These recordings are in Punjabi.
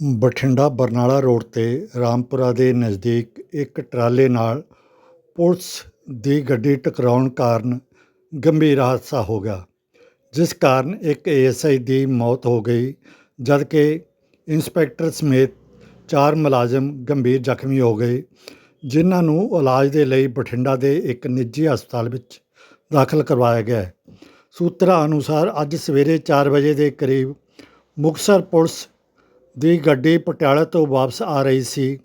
ਬਠਿੰਡਾ ਬਰਨਾਲਾ ਰੋਡ ਤੇ ਰਾਮਪੁਰਾ ਦੇ ਨਜ਼ਦੀਕ ਇੱਕ ਟਰਾਲੇ ਨਾਲ ਪੁਲਿਸ ਦੀ ਗੱਡੀ ਟਕਰਾਉਣ ਕਾਰਨ ਗੰਭੀਰ ਹਾਦਸਾ ਹੋ ਗਿਆ, ਜਿਸ ਕਾਰਨ ਇੱਕ ਏਐਸਆਈ ਦੀ ਮੌਤ ਹੋ ਗਈ, ਜਦਕਿ ਇੰਸਪੈਕਟਰ ਸਮੇਤ ਚਾਰ ਮੁਲਾਜ਼ਮ ਗੰਭੀਰ ਜ਼ਖਮੀ ਹੋ ਗਏ, ਜਿਨ੍ਹਾਂ ਨੂੰ ਇਲਾਜ ਦੇ ਲਈ ਬਠਿੰਡਾ ਦੇ ਇੱਕ ਨਿੱਜੀ ਹਸਪਤਾਲ ਵਿੱਚ ਦਾਖਲ ਕਰਵਾਇਆ ਗਿਆ। ਸੂਤਰਾਂ ਅਨੁਸਾਰ ਅੱਜ ਸਵੇਰੇ 4 ਵਜੇ ਦੇ ਕਰੀਬ ਮੁਕਤਸਰ ਪੁਲਿਸ ਦੀ ਗੱਡੀ ਪਟਿਆਲਾ ਤੋਂ ਵਾਪਸ ਆ ਰਹੀ ਸੀ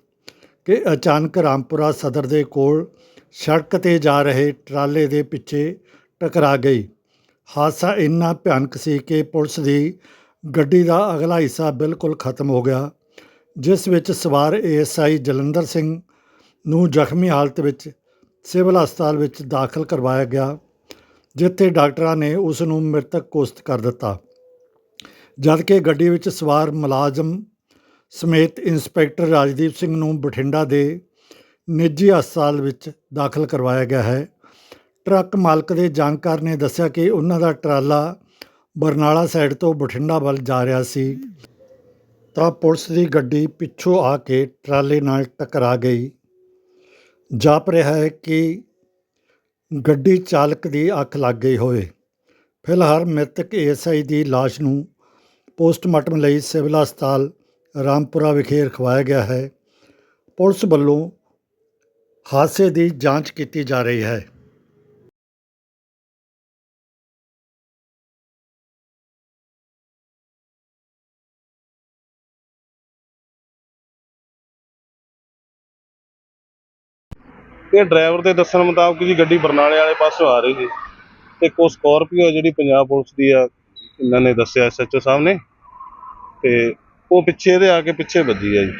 ਕਿ ਅਚਾਨਕ ਰਾਮਪੁਰਾ ਸਦਰ ਦੇ ਕੋਲ ਸੜਕ ਤੇ ਜਾ ਰਹੇ ਟਰਾਲੇ ਦੇ ਪਿੱਛੇ ਟਕਰਾ ਗਈ। ਹਾਦਸਾ ਇੰਨਾ ਭਿਆਨਕ ਸੀ ਕਿ ਪੁਲਿਸ ਦੀ ਗੱਡੀ ਦਾ ਅਗਲਾ ਹਿੱਸਾ ਬਿਲਕੁਲ ਖਤਮ ਹੋ ਗਿਆ, ਜਿਸ ਵਿੱਚ ਸਵਾਰ ਏਐਸਆਈ ਜਲੰਧਰ ਸਿੰਘ ਨੂੰ ਜ਼ਖਮੀ ਹਾਲਤ ਵਿੱਚ ਸਿਵਲ ਹਸਪਤਾਲ ਵਿੱਚ ਦਾਖਲ ਕਰਵਾਇਆ ਗਿਆ, ਜਿੱਥੇ ਡਾਕਟਰਾਂ ਨੇ ਉਸ ਨੂੰ ਮ੍ਰਿਤਕ ਘੋਸ਼ਿਤ ਕਰ ਦਿੱਤਾ। ਜਦਕਿ ਗੱਡੀ ਵਿੱਚ ਸਵਾਰ ਮੁਲਾਜ਼ਮ ਸਮੇਤ ਇੰਸਪੈਕਟਰ ਰਾਜਦੀਪ ਸਿੰਘ ਨੂੰ ਬਠਿੰਡਾ ਦੇ ਨਿੱਜੀ ਹਸਪਤਾਲ ਵਿੱਚ ਦਾਖਲ ਕਰਵਾਇਆ ਗਿਆ ਹੈ। ਟਰੱਕ ਮਾਲਕ ਦੇ ਜਾਣਕਾਰ ਨੇ ਦੱਸਿਆ ਕਿ ਉਹਨਾਂ ਦਾ ਟਰਾਲਾ ਬਰਨਾਲਾ ਸਾਈਡ ਤੋਂ ਬਠਿੰਡਾ ਵੱਲ ਜਾ ਰਿਹਾ ਸੀ। ਤਾਂ ਪੁਲਿਸ ਦੀ ਗੱਡੀ ਪਿੱਛੋਂ ਆ ਕੇ ਟਰਾਲੇ ਨਾਲ ਟਕਰਾ ਗਈ। ਜਾਪ ਰਿਹਾ ਹੈ ਕਿ ਗੱਡੀ ਚਾਲਕ ਦੀ ਅੱਖ ਲੱਗ ਗਈ ਹੋਵੇ। ਫਿਲਹਾਲ ਮ੍ਰਿਤਕ ਏਐਸਆਈ ਦੀ ਲਾਸ਼ ਨੂੰ ਪੋਸਟਮਾਰਟਮ ਲਈ ਸਿਵਲ ਹਸਪਤਾਲ ਰਾਮਪੁਰਾ ਵਿਖੇ ਰਖਵਾਇਆ ਗਿਆ ਹੈ। ਪੁਲਿਸ ਵੱਲੋਂ ਹਾਦਸੇ ਦੀ ਜਾਂਚ ਕੀਤੀ ਜਾ ਰਹੀ ਹੈ। ਇਹ ਡਰਾਈਵਰ ਦੇ ਦੱਸਣ ਮੁਤਾਬਕ ਜੀ ਗੱਡੀ ਬਰਨਾਲੇ ਵਾਲੇ ਪਾਸੋਂ ਆ ਰਹੀ ਸੀ। ਤੇ ਕੋ ਸਕਾਰਪੀਓ ਜਿਹੜੀ ਪੰਜਾਬ ਪੁਲਿਸ ਦੀ ਆ। ਇਹਨਾਂ ਨੇ ਦੱਸਿਆ ਐਸਐਚਓ ਸਾਹਿਬ ਨੇ ਤੇ ਉਹ ਪਿੱਛੇ ਇਹਦੇ ਆ ਕੇ ਪਿੱਛੇ ਵੱਜੀ ਆ ਜੀ।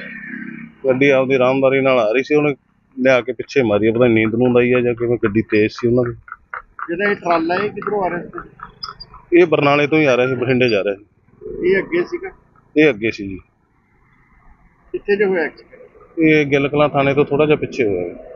ਗੱਡੀ ਆਪਦੀ ਆਰਾਮਦਾਰੀ ਨਾਲ ਆ ਰਹੀ ਸੀ ਉਹਨੇ ਲਿਆ ਕੇ ਪਿੱਛੇ ਮਾਰੀ ਆ, ਪਤਾ ਨੀ ਨੀਂਦ ਨੂੰ ਲਾਈ ਆ ਜਾਂ ਕਿਵੇਂ ਗੱਡੀ ਤੇਜ਼ ਸੀ ਉਹਨਾਂ ਦੀ। ਜਿਹੜਾ ਇਹ ਟਰਾਲਾ ਇਹ ਕਿੱਧਰੋਂ ਆ ਰਿਹਾ ਸੀ? ਇਹ ਬਰਨਾਲੇ ਤੋਂ ਹੀ ਆ ਰਿਹਾ ਸੀ ਬਠਿੰਡੇ ਜਾ ਰਿਹਾ ਸੀ। ਇਹ ਅੱਗੇ ਸੀਗਾ? ਇਹ ਅੱਗੇ ਸੀ ਜੀ। ਕਿੱਥੇ ਜੇ ਹੋਇਆ? ਇਹ ਗਿੱਲ ਕਲਾਂ ਥਾਣੇ ਤੋਂ ਥੋੜਾ ਜਿਹਾ ਪਿੱਛੇ ਹੋਇਆ।